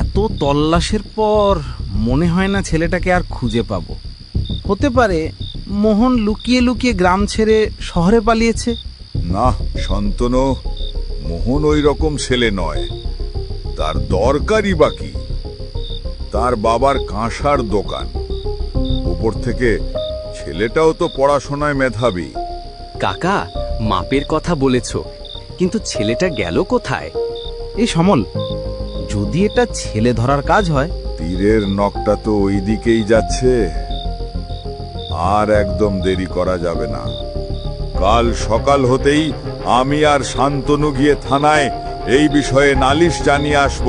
এত তল্লাশের পর মনে হয় না ছেলেটাকে আর খুঁজে পাব। হতে পারে মোহন লুকিয়ে লুকিয়ে গ্রাম ছেড়ে শহরে পালিয়েছে। না শান্তনু মোহন ওই রকম ছেলে নয়। তার দরকারই বাকি তার বাবার কাঁসার দোকান। উপর থেকে ছেলেটাও তো পড়াশোনায় মেধাবী। কাকা মাপের কথা বলেছ কিন্তু ছেলেটা গেল কোথায়? এই সমল যদি এটা ছেলে ধরার কাজ হয়? তীরের নখটা তো ওই দিকেই যাচ্ছে। আর একদম দেরি করা যাবে না। কাল সকাল হতেই আমি আর শান্তনু গিয়ে থানায় এই বিষয়ে নালিশ জানিয়ে আসব।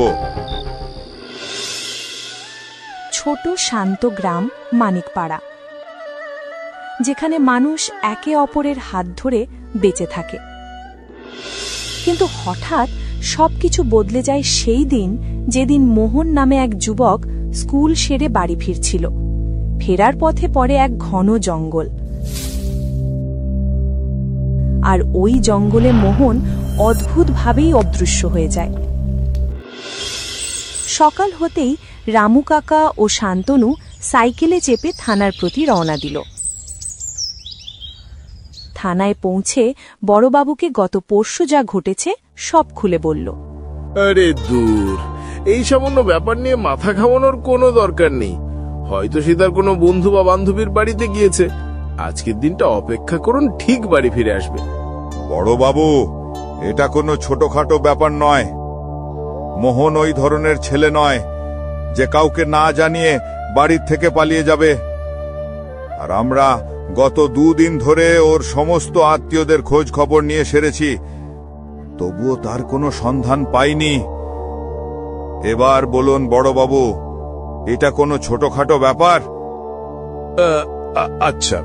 ছোট শান্ত গ্রাম মানিকপাড়া যেখানে মানুষ একে অপরের হাত ধরে বেঁচে থাকে। কিন্তু হঠাৎ সবকিছু বদলে যায় সেই দিন যেদিন মোহন নামে এক যুবক স্কুল সেরে বাড়ি ফিরছিল। ফেরার পথে পড়ে এক ঘন জঙ্গল। আর ওই জঙ্গলে মোহন অদ্ভুতভাবেই অদৃশ্য হয়ে যায়। সকাল হতেই রামু কাকা ও শান্তনু সাইকেলে চেপে থানার প্রতি রওনা দিল। থানায় পৌঁছে বড়বাবুকে গত পরশু যা ঘটেছে সব খুলে বলল। আরে দূর এই সামান্য ব্যাপার নিয়ে মাথা ঘামানোর কোনো দরকার নেই। হয়তো সে তার কোনো বন্ধু বা বান্ধবীর বাড়িতে গিয়েছে। আজকের দিনটা অপেক্ষা করুন ঠিক বাড়ি ফিরে আসবে। বড় বাবু এটা কোনো ছোটখাটো ব্যাপার নয়। মোহন ওই ধরনের ছেলে নয় যে কাউকে না জানিয়ে বাড়ির থেকে পালিয়ে যাবে। আর আমরা গত দুদিন ধরে ওর সমস্ত আত্মীয়দের খোঁজ খবর নিয়ে সেরেছি। তবুও তার কোনো সন্ধান পাইনি। এবার বলুন বড় বাবু এটা কোনো ছোটখাটো ব্যাপার? আচ্ছা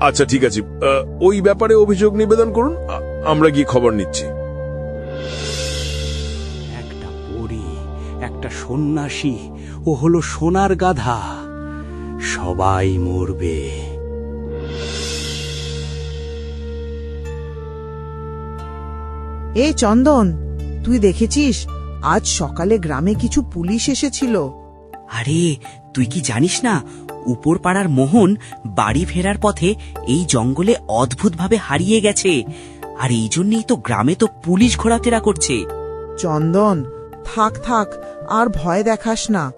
আচ্ছা ঠিক আছে। ওই ব্যাপারে অভিযোগ নিবেদন করুন আমরা গিয়ে খবর নিচ্ছি। একটা পরী একটা সন্ন্যাসী ও হলো সোনার গাধা। সবাই মরবে। এই চন্দন তুই দেখেছিস? আজ সকালে গ্রামে কিছু পুলিশ এসেছিল। আরে তুই কি জানিস না উপর পাড়ার মোহন বাড়ি ফেরার পথে এই জঙ্গলে অদ্ভুতভাবে হারিয়ে গেছে। আর এই জন্যই তো গ্রামে তো পুলিশ ঘোরাফেরা করছে। চন্দন থাক থাক আর ভয় দেখাস না।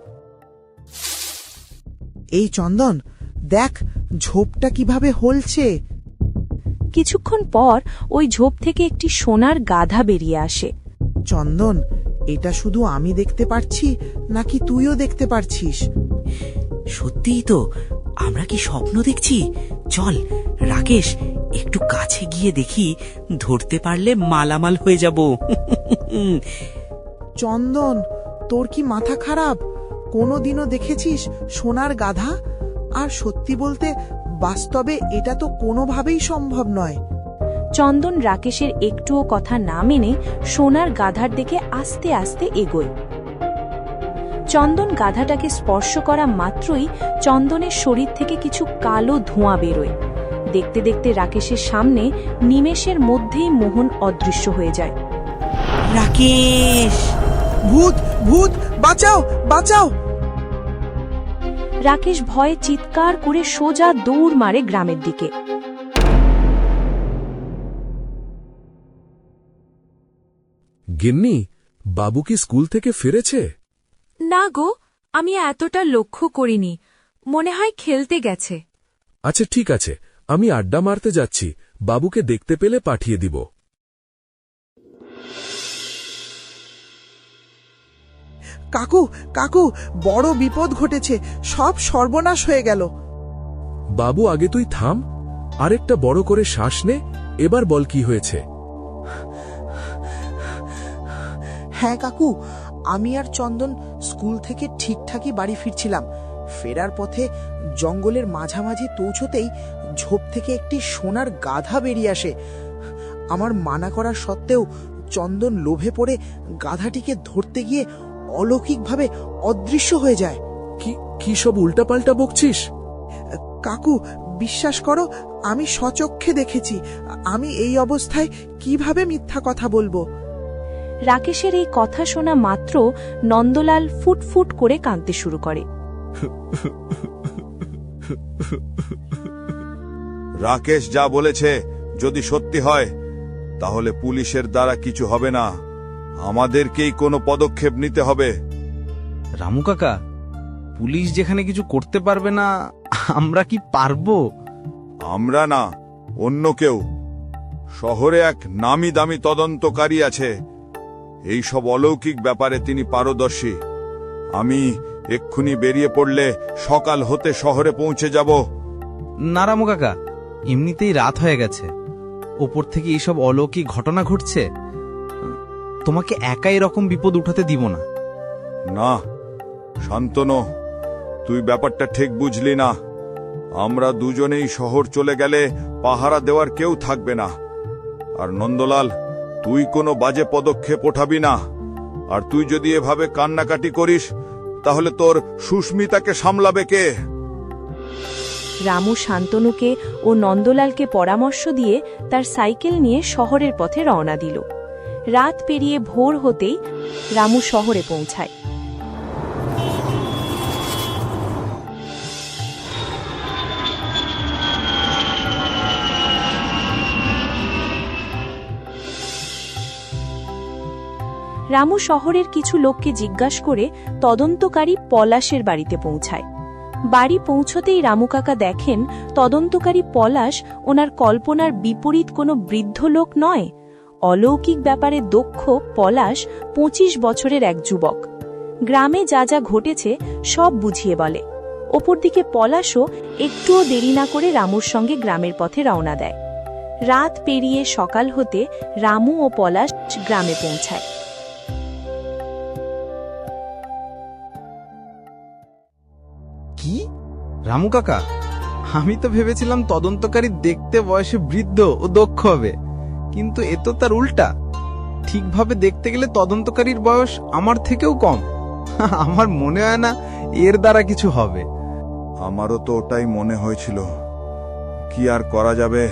এই চন্দন দেখ ঝোপটা কীভাবে হলছে। কিছুক্ষণ পর ওই ঝোপ থেকে একটি সোনার গাধা বেরিয়ে আসে। চন্দন এটা শুধু আমি দেখতে পারছি নাকি তুইও দেখতে পারছিস? সত্যিই তো আমরা কি স্বপ্ন দেখছি? চল রাকেশ একটু কাছে গিয়ে দেখি ধরতে পারলে মালামাল হয়ে যাব। চন্দন তোর কি মাথা খারাপ? কোনোদিনও দেখেছিস সোনার গাধা? আর সত্যি বলতে বাস্তবে এটা তো কোনোভাবেই সম্ভব নয়। চন্দন রাকেশের একটুও কথা না মেনে সোনার গাধার দিকে আস্তে আস্তে এগোয়। চন্দন গাধাটাকে স্পর্শ করা মাত্রই চন্দনের শরীর থেকে কিছু কালো ধোঁয়া বেরোয়। দেখতে দেখতে রাকেশের সামনে নিমেষের মধ্যেই মোহন অদৃশ্য হয়ে যায়। রাকেশ! ভূত ভূত বাঁচাও বাঁচাও! রাকেশ ভয়ে চিৎকার করে সোজা দৌড় মারে গ্রামের দিকে। গিন্নি বাবু কি স্কুল থেকে ফিরেছে? না গো আমি এতটা লক্ষ্য করিনি। মনে হয় খেলতে গেছে। আচ্ছা ঠিক আছে। আমি আড্ডা মারতে যাচ্ছি। বাবুকে দেখতে পেলে পাঠিয়ে দিব। কাকু কাকু বড় বিপদ ঘটেছে সব সর্বনাশ হয়ে গেল। বাবু আগে তুই থাম আরেকটা বড় করে শ্বাস নে এবার বল কি হয়েছে। হ্যাঁ কাকু আমি আর চন্দন স্কুল থেকে ঠিকঠাকই বাড়ি ফিরছিলাম। ফেরার পথে জঙ্গলের মাঝামাঝি পৌঁছতেই ঝোপ থেকে একটি সোনার গাধা বেরিয়ে আসে। আমার মানা করা সত্ত্বেও চন্দন লোভে পড়ে গাধাটিকে ধরতে গিয়ে অলৌকিকভাবে অদৃশ্য হয়ে যায়। কি কি সব উল্টাপাল্টা বকছিস? কাকু বিশ্বাস করো আমি সচক্ষে দেখেছি। আমি এই অবস্থায় কীভাবে মিথ্যা কথা বলব? রাকেশের এই কথা শোনা মাত্র নন্দলাল ফুটফুট করে কাঁদতে শুরু করে। রাকেশ যা বলেছে যদি সত্যি হয় তাহলে পুলিশের দ্বারা কিছু হবে না। আমাদেরকেই কোনো পদক্ষেপ নিতে হবে। রামু কাকা পুলিশ যেখানে কিছু করতে পারবে না আমরা কি পারব? আমরা না অন্য কেউ। শহরে এক নামি দামি তদন্তকারী আছে। এই সব অলৌকিক ব্যাপারে তিনি পারদর্শী। আমি এক্ষুনি বেরিয়ে পড়লে সকাল হতে শহরে পৌঁছে যাব। না রামু কাকা এমনিতেই রাত হয়ে গেছে। ওপর থেকে এইসব অলৌকিক ঘটনা ঘটছে। তোমাকে একা এরকম বিপদ উঠাতে দিব না। না শান্তনু তুই ব্যাপারটা ঠিক বুঝলি না। আমরা দুজনেই শহর চলে গেলে পাহারা দেওয়ার কেউ থাকবে না। আর নন্দলাল তুই কোনো বাজে পদক্ষেপ ওঠাবি না। আর তুই যদি এভাবে কান্নাকাটি করিস তাহলে তোর সুস্মিতাকে সামলাবে কে? রামু শান্তনুকে ও নন্দলালকে পরামর্শ দিয়ে তার সাইকেল নিয়ে শহরের পথে রওনা দিল। রাত পেরিয়ে ভোর হতেই রামু শহরে পৌঁছায়। রামু শহরের কিছু লোককে জিজ্ঞাসা করে তদন্তকারী পলাশের বাড়িতে পৌঁছায়। বাড়ি পৌঁছতেই রামু কাকা দেখেন, তদন্তকারী পলাশ ওনার কল্পনার বিপরীত কোনো বৃদ্ধ লোক নয়। অলৌকিক ব্যাপারে দক্ষ পলাশ পঁচিশ বছরের এক যুবক। গ্রামে যা যা ঘটেছে সব বুঝিয়ে বলে। ওপরদিকে পলাশও একটুও দেরি না করে রামুর সঙ্গে গ্রামের পথে রওনা দেয়। রাত পেরিয়ে সকাল হতে রামু ও পলাশ গ্রামে পৌঁছায়। কি? রামু কাকা, আমি তো ভেবেছিলাম তদন্তকারী দেখতে বয়সে বৃদ্ধ ও দক্ষ হবে। কিন্তু এ তো তার উল্টা। ঠিকভাবে দেখতে গেলে তদন্তকারীর বয়স আমার থেকেও কম। আমার মনে হয় না এর দ্বারা কিছু হবে। আমারও তো ওটাই মনে হয়েছিল। কি আর করা যাবে?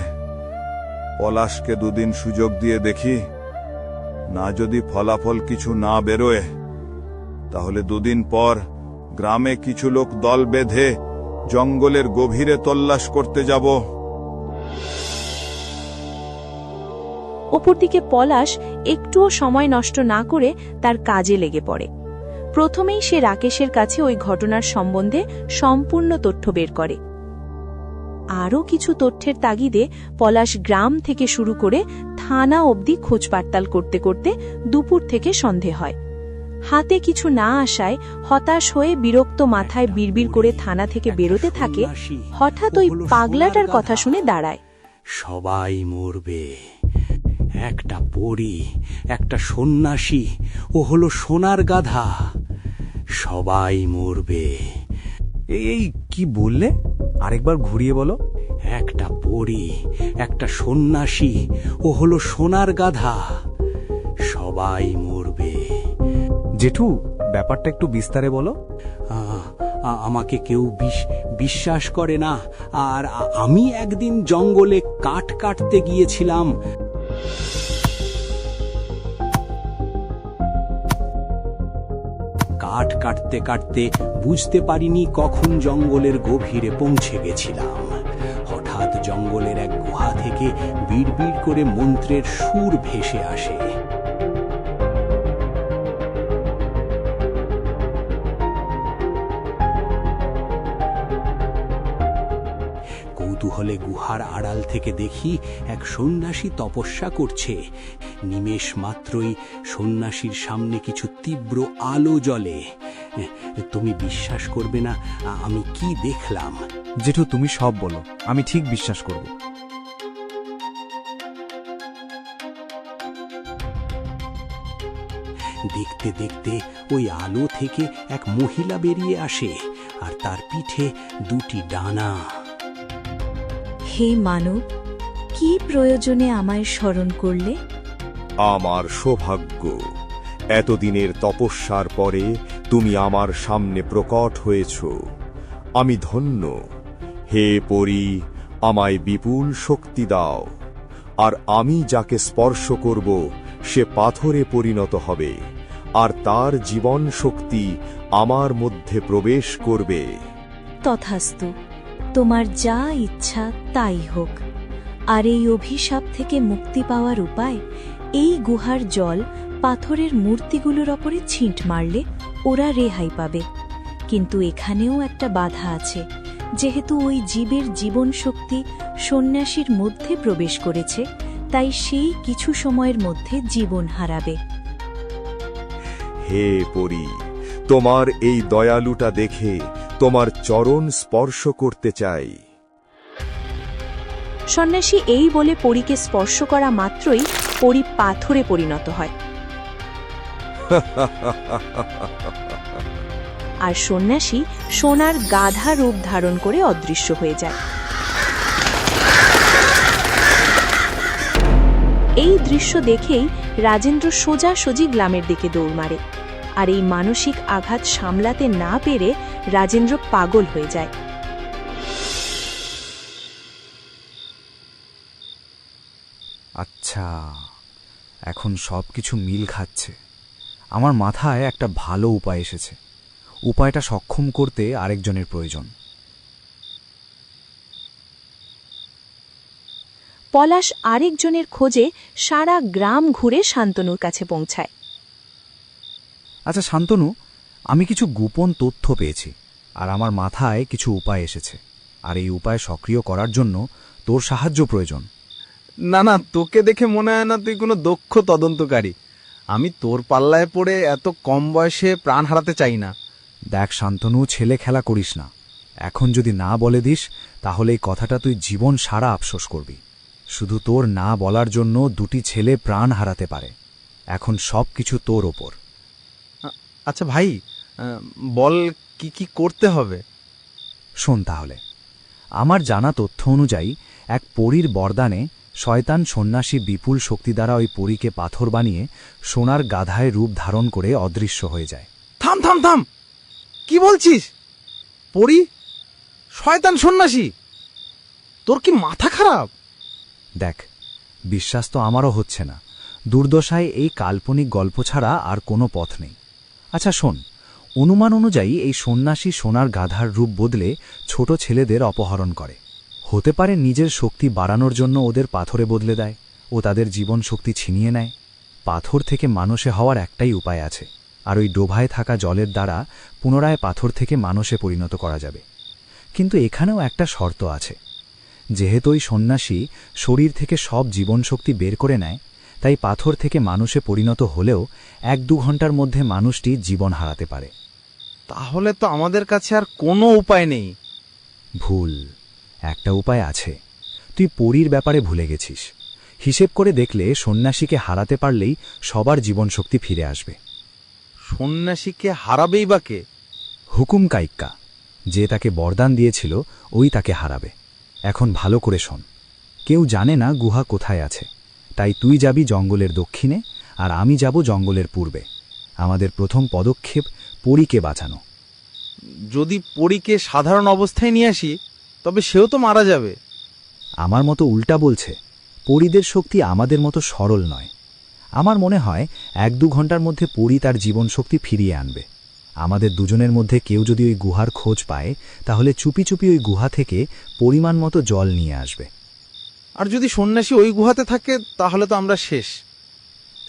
পলাশকে দুদিন সুযোগ দিয়ে দেখি। না যদি ফলাফল কিছু না বেরোয়, তাহলে দুদিন পর গ্রামে কিছু লোক দল বেঁধে জঙ্গলের গভীরে তল্লাশ করতে যাব। অপরদিকে পলাশ একটুও সময় নষ্ট না করে তার কাজে লেগে পড়ে। প্রথমেই সে রাকেশের কাছে ওই ঘটনার সম্বন্ধে সম্পূর্ণ তথ্য বের করে। আরও কিছু তথ্যের তাগিদে পলাশ গ্রাম থেকে শুরু করে থানা অবধি খোঁজ পাড়তাল করতে করতে দুপুর থেকে সন্ধে হয়। হাতে কিছু না আসায় হতাশ হয়ে বিরক্ত মাথায় বিড়বিড় করে থানা থেকে বেরোতে থাকে হঠাৎ ওই পাগলাটার কথা। শুনে দাঁড়ায়। সবাই মরবে। একটা পরী একটা সন্ন্যাসী ও হলো সোনার গাধা। সবাই মরবে। এই কি বললে? আরেকবার ঘুরিয়ে বলো। একটা পরী একটা সন্ন্যাসী ও হলো সোনার গাধা। সবাই মরবে। জেঠু ব্যাপারটা একটু বিস্তারে বলো। আমাকে কেউ বিশ- বিশ্বাস করে না। আর আমি একদিন জঙ্গলে কাঠ কাটতে গিয়েছিলাম। কাঠ কাটতে কাটতে বুঝতে পারিনি কখন জঙ্গলের গভীরে পৌঁছে গেছিলাম। হঠাৎ জঙ্গলের এক গুহা থেকে বিড়বিড় করে মন্ত্রের সুর ভেসে আসে। কৌতূহলে গুহার আড়াল থেকে দেখি এক সন্ন্যাসী তপস্যা করছে। নিমেষ মাত্রই সন্ন্যাসীর সামনে কিছু তীব্র আলো জ্বলে। তুমি বিশ্বাস করবে না আমি কি দেখলাম? জেঠু তুমি সব বলো আমি ঠিক বিশ্বাস করব। দেখতে দেখতে ওই আলো থেকে এক মহিলা বেরিয়ে আসে আর তার পিঠে দুটি ডানা। হে মানব কি প্রয়োজনে আমায় স্মরণ করলে? আমার সৌভাগ্য এতদিনের তপস্যার পরে তুমি আমার সামনে প্রকট হয়েছ। আমি ধন্য। হে পরি আমায় বিপুল শক্তি দাও। আর আমি যাকে স্পর্শ করব সে পাথরে পরিণত হবে। আর তার জীবন শক্তি আমার মধ্যে প্রবেশ করবে। তথাস্তু তোমার যা ইচ্ছা তাই হোক। আর এই অভিশাপ থেকে মুক্তি পাওয়ার উপায়, এই গুহার জল পাথরের মূর্তিগুলোর ওপরে ছিঁট মারলে ওরা রেহাই পাবে। কিন্তু এখানেও একটা বাধা আছে, যেহেতু ওই জীবের জীবন শক্তি সন্ন্যাসীর মধ্যে প্রবেশ করেছে, তাই সেই কিছু সময়ের মধ্যে জীবন হারাবে। হে পরি, তোমার এই দয়ালুটা দেখে তোমার চরণ স্পর্শ করতে চাই। সন্ন্যাসী এই বলে পরীকে স্পর্শ করা মাত্রই পরী পাথরে পরিণত হয়। আর সন্ন্যাসী সোনার গাধা রূপ ধারণ করে অদৃশ্য হয়ে যায়। এই দৃশ্য দেখেই রাজেন্দ্র সোজাসুজি গ্রামের দিকে দৌড় মারে। আর এই মানসিক আঘাত সামলাতে না পেরে রাজেন্দ্র পাগল হয়ে যায়। আচ্ছা এখন সব কিছু মিল খাচ্ছে। আমার মাথায় একটা ভালো উপায় এসেছে। উপায়টা সক্ষম করতে আরেকজনের প্রয়োজন। পলাশ আরেকজনের খোঁজে সারা গ্রাম ঘুরে শান্তনুর কাছে পৌঁছায়। আচ্ছা শান্তনু আমি কিছু গোপন তথ্য পেয়েছি আর আমার মাথায় কিছু উপায় এসেছে আর এই উপায় সক্রিয় করার জন্য তোর সাহায্য প্রয়োজন। না না তোকে দেখে মনে হয় না তুই কোনো দক্ষ তদন্তকারী। আমি তোর পাল্লায় পড়ে এত কম বয়সে প্রাণ হারাতে চাই না। দেখ শান্তনু ছেলে খেলা করিস না। এখন যদি না বলে দিস তাহলে এই কথাটা তুই জীবন সারা আফসোস করবি। শুধু তোর না বলার জন্য দুটি ছেলে প্রাণ হারাতে পারে। এখন সব কিছু তোর ওপর। আচ্ছা ভাই বল কি কি করতে হবে? শোন তাহলে। আমার জানা তথ্য অনুযায়ী এক পরীর বরদানে শয়তান সন্ন্যাসী বিপুল শক্তি দ্বারা ওই পরীকে পাথর বানিয়ে সোনার গাধায় রূপ ধারণ করে অদৃশ্য হয়ে যায়। থাম থাম থাম! কি বলছিস? পরী? শয়তান সন্ন্যাসী? তোর কি মাথা খারাপ? দেখ বিশ্বাস তো আমারও হচ্ছে না। দুর্দশায় এই কাল্পনিক গল্প ছাড়া আর কোনো পথ নেই। আচ্ছা শোন। অনুমান অনুযায়ী এই সন্ন্যাসী সোনার গাধার রূপ বদলে ছোট ছেলেদের অপহরণ করে। হতে পারে নিজের শক্তি বাড়ানোর জন্য ওদের পাথরে বদলে দেয় ও তাদের জীবন শক্তি ছিনিয়ে নেয়। পাথর থেকে মানুষে হওয়ার একটাই উপায় আছে, আর ওই ডোভায় থাকা জলের দ্বারা পুনরায় পাথর থেকে মানুষে পরিণত করা যাবে। কিন্তু এখানেও একটা শর্ত আছে। যেহেতু ওই সন্ন্যাসী শরীর থেকে সব জীবনশক্তি বের করে নেয় তাই পাথর থেকে মানুষে পরিণত হলেও এক দু ঘণ্টার মধ্যে মানুষটি জীবন হারাতে পারে। তাহলে তো আমাদের কাছে আর কোনো উপায় নেই। ভুল একটা উপায় আছে। তুই পরীর ব্যাপারে ভুলে গেছিস। হিসেব করে দেখলে সন্ন্যাসীকে হারাতে পারলেই সবার জীবনশক্তি ফিরে আসবে। সন্ন্যাসীকে হারাবেই বা কে? হুকুম কাইক্কা। যে তাকে বরদান দিয়েছিল ওই তাকে হারাবে। এখন ভালো করে শোন। কেউ জানে না গুহা কোথায় আছে। তাই তুই যাবি জঙ্গলের দক্ষিণে আর আমি যাব জঙ্গলের পূর্বে। আমাদের প্রথম পদক্ষেপ পরীকে বাঁচানো। যদি পরীকে সাধারণ অবস্থায় নিয়ে আসি তবে সেও তো মারা যাবে। আমার মতো উল্টা বলছে পরীদের শক্তি আমাদের মতো সরল নয়। আমার মনে হয় এক দু ঘণ্টার মধ্যে পরী তার জীবন শক্তি ফিরিয়ে আনবে। আমাদের দুজনের মধ্যে কেউ যদি ওই গুহার খোঁজ পায় তাহলে চুপি চুপি ওই গুহা থেকে পরিমাণ মতো জল নিয়ে আসবে। আর যদি সন্ন্যাসী ওই গুহাতে থাকে তাহলে তো আমরা শেষ।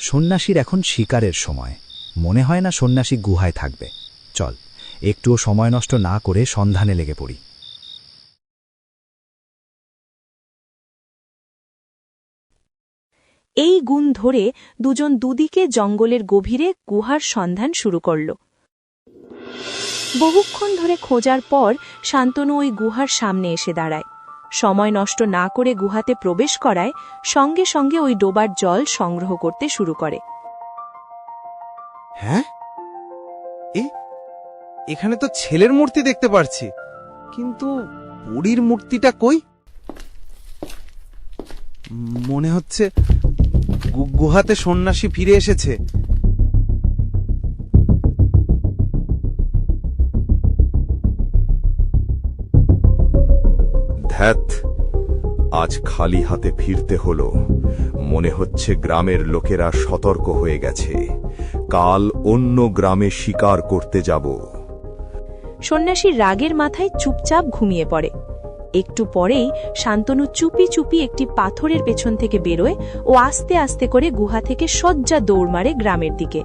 সন্ন্যাসীর এখন শিকারের সময়। মনে হয় না সন্ন্যাসী গুহায় থাকবে। চল একটুও সময় নষ্ট না করে সন্ধানে লেগে পড়ি। এই গুণ ধরে দুজন দুদিকে জঙ্গলের গভীরে গুহার সন্ধান শুরু করল। বহুক্ষণ ধরে খোঁজার পর শান্তনু ওই গুহার সামনে এসে দাঁড়ায়। সময় নষ্ট না করে গুহাতে প্রবেশ করায় সঙ্গে সঙ্গে ওই ডোবার জল সংগ্রহ করতে শুরু করে। হ্যাঁ? এখানে তো ছেলের মূর্তি দেখতে পারছি। কিন্তু বুড়ির মূর্তিটা কই? মনে হচ্ছে গুহাতে সন্ন্যাসী ফিরে এসেছে। ধ্যাত আজ খালি হাতে ফিরতে হলো। মনে হচ্ছে গ্রামের লোকেরা সতর্ক হয়ে গেছে। কাল অন্য গ্রামে শিকার করতে যাব। সন্ন্যাসীর রাগের মাথায় চুপচাপ ঘুমিয়ে পড়ে। একটু পরেই শান্তনু চুপি চুপি একটি পাথরের পেছন থেকে বেরোয় ও আস্তে আস্তে করে গুহা থেকে শয্যা দৌড় মারে গ্রামের দিকে।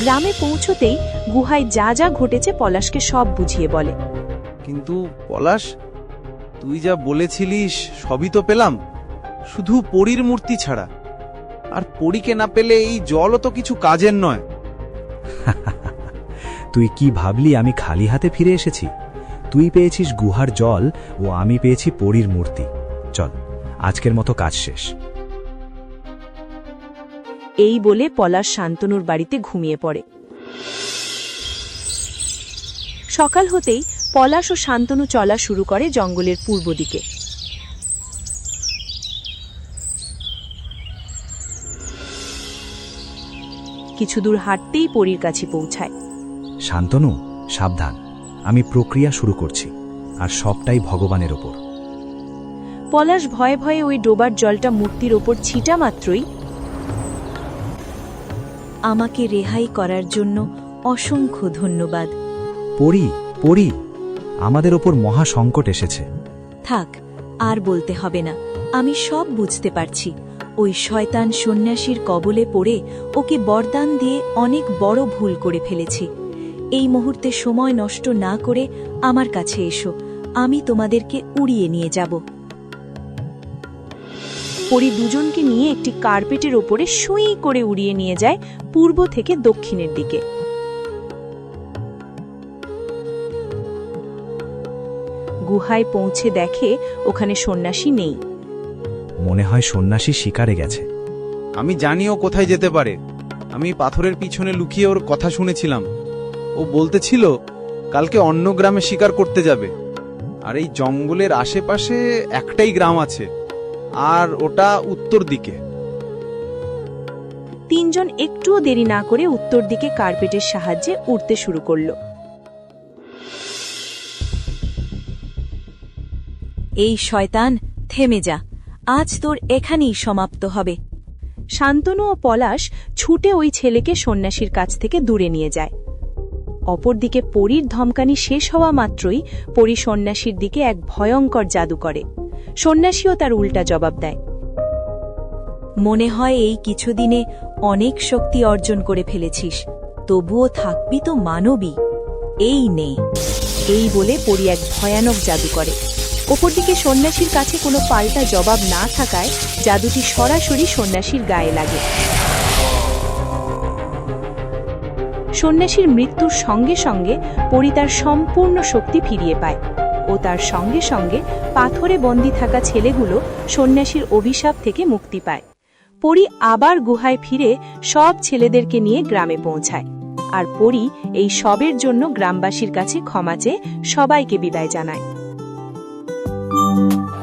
গ্রামে পৌঁছতেই গুহায় যা যা ঘটেছে পলাশকে সব বুঝিয়ে বলে। কিন্তু পলাশ তুই যা বলেছিলিস সবই তো পেলাম। শুধু পরীর মূর্তি ছাড়া। আর পরীকে না পেলে এই জলও তো কিছু কাজের নয়। তুই কি ভাবলি আমি খালি হাতে ফিরে এসেছি? তুই পেয়েছিস গুহার জল ও আমি পেয়েছি পরীর মূর্তি। চল আজকের মতো কাজ শেষ। এই বলে পলাশ শান্তনুর বাড়িতে ঘুমিয়ে পড়ে। সকাল হতেই পলাশ ও শান্তনু চলা শুরু করে জঙ্গলের পূর্ব দিকে। কিছু দূর হাঁটতেই পরীর কাছে পৌঁছায়। শান্তনু সাবধান। আমি প্রক্রিয়া শুরু করছি আর সবটাই ভগবানের ওপর। পলাশ ভয়ে ভয়ে ওই ডোবার জলটা মূর্তির ওপর ছিটা মাত্রই আমাকে রেহাই করার জন্য অসংখ্য ধন্যবাদ। পড়ি পড়ি আমাদের ওপর মহা সংকট এসেছে। থাক, আর বলতে হবে না। আমি সব বুঝতে পারছি। ওই শয়তান সন্ন্যাসীর কবলে পড়ে ওকে বরদান দিয়ে অনেক বড় ভুল করে ফেলেছি। এই মুহূর্তে সময় নষ্ট না করে আমার কাছে এসো। আমি তোমাদেরকে উড়িয়ে নিয়ে যাব। পরি দুজনকে নিয়ে একটি কার্পেটের ওপরে সুই করে উড়িয়ে নিয়ে যায় পূর্ব থেকে দক্ষিণের দিকে। গুহায় পৌঁছে দেখে ওখানে সন্ন্যাসী নেই। মনে হয় সন্ন্যাসী শিকারে গেছে। আমি জানিও কোথায় যেতে পারে। আমি পাথরের পিছনে লুকিয়ে ওর কথা শুনেছিলাম। ও বলতেছিল কালকে অন্য গ্রামে শিকার করতে যাবে। আর এই জঙ্গলের আশেপাশে একটাই গ্রাম আছে আর ওটা উত্তর দিকে। তিনজন একটুও দেরি না করে উত্তর দিকে কার্পেটের সাহায্যে উড়তে শুরু করল। এই শয়তান, থেমে যা। আজ তোর এখানেই সমাপ্ত হবে। শান্তনু ও পলাশ ছুটে ওই ছেলেকে সন্ন্যাসীর কাছ থেকে দূরে নিয়ে যায়। অপরদিকে পরীর ধমকানি শেষ হওয়া মাত্রই পরী সন্ন্যাসীর দিকে এক ভয়ঙ্কর জাদু করে। সন্ন্যাসীও তার উল্টা জবাব দেয়। মনে হয় এই কিছুদিনে অনেক শক্তি অর্জন করে ফেলেছিস, তবুও থাকবি তো মানবী। এই নে। এই বলে পরি এক ভয়ানক জাদু করে। ওপরদিকে সন্ন্যাসীর কাছে কোনো পাল্টা জবাব না থাকায় জাদুটি সরাসরি সন্ন্যাসীর গায়ে লাগে। সন্ন্যাসীর মৃত্যুর সঙ্গে সঙ্গে পরি তার সম্পূর্ণ শক্তি ফিরিয়ে পায় ও তার সঙ্গে সঙ্গে পাথরে বন্দি থাকা ছেলেগুলো সন্ন্যাসীর অভিশাপ থেকে মুক্তি পায়। পরি আবার গুহায় ফিরে সব ছেলেদেরকে নিয়ে গ্রামে পৌঁছায় আর পরি এই সবের জন্য গ্রামবাসীর কাছে ক্ষমা চেয়ে সবাইকে বিদায় জানায়। you